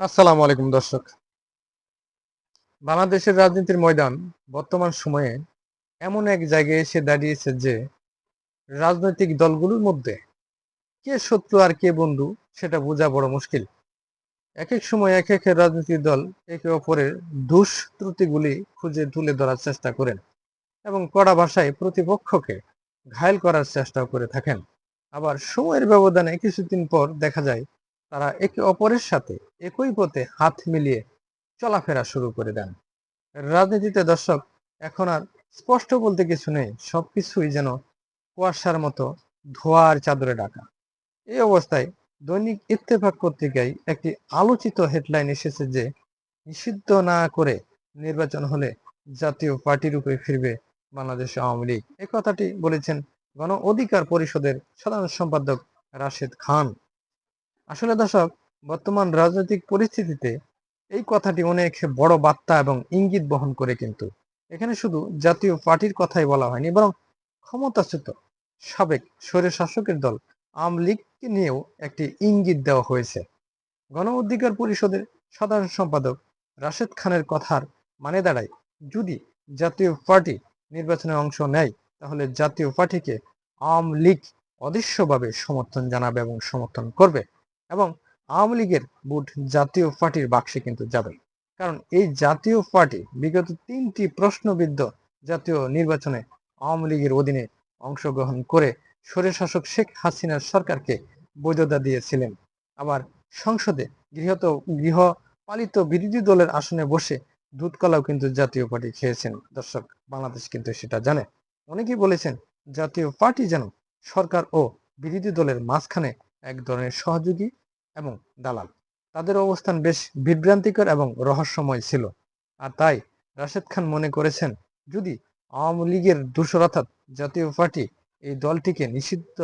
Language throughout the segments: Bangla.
আসসালামু আলাইকুম, দর্শক। বাংলাদেশের রাজনীতির ময়দান বর্তমান সময়ে এমন এক জায়গায় এসে দাঁড়িয়েছে যে রাজনৈতিক দলগুলোর মধ্যে কে শত্রু আর কে বন্ধু সেটা বোঝা বড় মুশকিল। এক এক সময় এক এক রাজনৈতিক দল একে অপরের দুষ ত্রুটিগুলি খুঁজে তুলে ধরার চেষ্টা করেন এবং কড়া ভাষায় প্রতিপক্ষকে ঘায়ল করার চেষ্টা করে থাকেন। আবার সময়ের ব্যবধানে কিছুদিন পর দেখা যায় তারা একে অপরের সাথে একই পথে হাত মিলিয়ে চলাফেরা শুরু করে দেন। রাজনীতিতে দর্শক, এখন আর স্পষ্ট বলতে কিছু নেই, সবকিছুই যেন কুয়াশার মতো ধোয়ার চাদরে ঢাকা। এই অবস্থায় দৈনিক ইত্তেফাক পত্রিকায় একটি আলোচিত হেডলাইন এসেছে যে, নিষিদ্ধ না করে নির্বাচন হলে জাতীয় পার্টি রূপে ফিরবে বাংলাদেশ আওয়ামী লীগ। এই কথাটি বলেছেন গণ অধিকার পরিষদের সাধারণ সম্পাদক রাশেদ খান। আসলে দর্শক, বর্তমান রাজনৈতিক পরিস্থিতিতে এই কথাটি অনেক বড় বার্তা এবং ইঙ্গিত বহন করে কিন্তু। এখানে শুধু জাতীয় পার্টির কথাই বলা হয়নি, বরং ক্ষমতাচ্যুত, সাবেক স্বৈর শাসকের দল আওয়ামী লীগকে নিয়েও একটি ইঙ্গিত দেওয়া হয়েছে। গণ অধিকার পরিষদের সাধারণ সম্পাদক রাশেদ খানের কথার মানে দাঁড়ায়, যদি জাতীয় পার্টি নির্বাচনে অংশ নেয়, তাহলে জাতীয় পার্টিকে আওয়ামী লীগ অদৃশ্যভাবে সমর্থন জানাবে এবং সমর্থন করবে। এবং আওয়ামী লীগের ভোট জাতীয় পার্টির বাক্সে কিন্তু যাবে। কারণ এই জাতীয় পার্টি বিগত তিনটি প্রশ্নবিদ্ধ জাতীয় নির্বাচনে আওয়ামী লীগের অধীনে অংশগ্রহণ করে স্বৈর শাসক শেখ হাসিনার সরকারকে বৈধতা দিয়েছিলেন। আবার সংসদে গৃহত গৃহপালিত বিরোধী দলের আসনে বসে দুধ কলাও কিন্তু জাতীয় পার্টি খেয়েছেন। দর্শক, বাংলাদেশ কিন্তু সেটা জানে। অনেকেই বলেছেন, জাতীয় পার্টি যেন সরকার ও বিরোধী দলের মাঝখানে এক ধরনের সহযোগী এবং দালাল। তাদের অবস্থান বেশ বিভ্রান্তিকর এবং রহস্যময় ছিল। আর তাই রাশেদ খান মনে করেছেন, যদি আওয়ামী লীগের দূষর অর্থাৎ জাতীয় পার্টি এই দলটিকে নিষিদ্ধ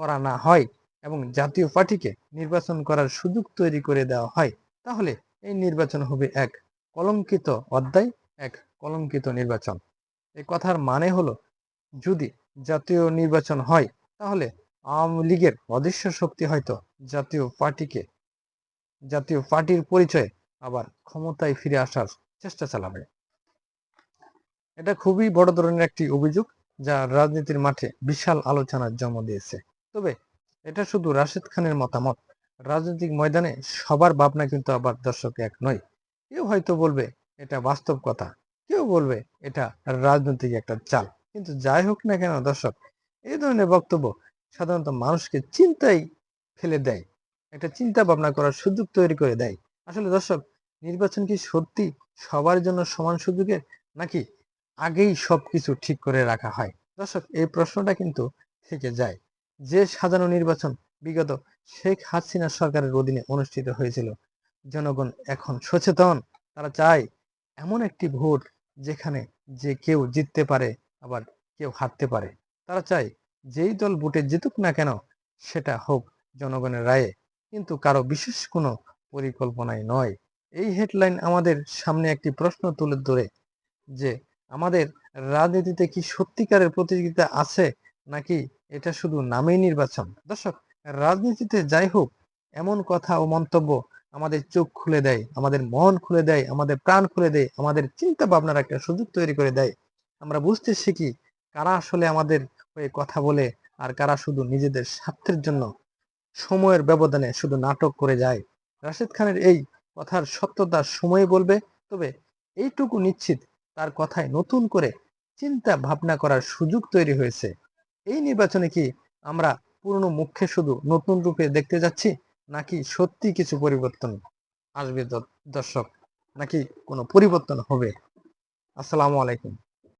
করা না হয় এবং জাতীয় পার্টিকে নির্বাচন করার সুযোগ তৈরি করে দেওয়া হয়, তাহলে এই নির্বাচন হবে এক কলঙ্কিত অধ্যায়, এক কলঙ্কিত নির্বাচন। এই কথার মানে হলো, যদি জাতীয় নির্বাচন হয়, তাহলে আওয়ামী লীগের অদৃশ্য শক্তি হয়তো জাতীয় পার্টিকে, জাতীয় পার্টির পরিচয়ে আবার ক্ষমতায় ফিরে আসার চেষ্টা চালাবে। এটা খুবই বড় ধরনের একটি অভিযোগ যা রাজনীতির মাঠে বিশাল আলোচনার জন্ম দিয়েছে। তবে এটা শুধু রাশেদ খানের মতামত। রাজনৈতিক ময়দানে সবার ভাবনা কিন্তু আবার দর্শক এক নয়। কেউ হয়তো বলবে এটা বাস্তব কথা, কেউ বলবে এটা রাজনৈতিক একটা চাল। কিন্তু যাই হোক না কেন দর্শক এই ধরনের বক্তব্য সাধারণত মানুষকে চিন্তায় ফেলে দেয়। একটা চিন্তা ভাবনা করার সুযোগ তৈরি করে দেয়। আসলে দর্শক, নির্বাচন কি সত্যি সবার জন্য সমান সুযোগের, নাকি আগেই সবকিছু ঠিক করে রাখা হয়? দর্শক, এই প্রশ্নটা কিন্তু থেকে যায়। যে সাজানো নির্বাচন বিগত শেখ হাসিনা সরকারের অধীনে অনুষ্ঠিত হয়েছিল, জনগণ এখন সচেতন। তারা চায় এমন একটি ভোট যেখানে যে কেউ জিততে পারে, আবার কেউ হারতে পারে। তারা চায় যেই দল ভোটে জিতুক না কেন, সেটা হোক জনগণের রায়ে। কিন্তু কারও বিশেষ কোনো পরিকল্পনায় নয়। এই হেডলাইন আমাদের সামনে একটি প্রশ্ন তুলে ধরে যে, আমাদের রাজনীতিতে কি সত্যিকারের প্রতিযোগিতা আছে নাকি এটা শুধু নামেই নির্বাচন? দর্শক, রাজনীতিতে যাই হোক, এমন কথা ও মন্তব্য আমাদের চোখ খুলে দেয়, আমাদের মন খুলে দেয়, আমাদের প্রাণ খুলে দেয়, আমাদের চিন্তা ভাবনার একটা সুযোগ তৈরি করে দেয়। আমরা বুঝতে শিখি কারা আসলে আমাদের হয়ে কথা বলে আর কারা শুধু নিজেদের স্বার্থের জন্য সময়ের ব্যবধানে শুধু নাটক করে যায়? রাশেদ খানের এই কথার সত্যতা সময় বলবে, তবে এইটুকু নিশ্চিত তার কথায় নতুন করে চিন্তা ভাবনা করার সুযোগ তৈরি হয়েছে। এই নির্বাচনে কি আমরা পুরনো মুখে শুধু নতুন রূপে দেখতে যাচ্ছি, নাকি সত্যি কিছু পরিবর্তন আসবে দর্শক? নাকি কোনো পরিবর্তন হবে? আসসালামু আলাইকুম।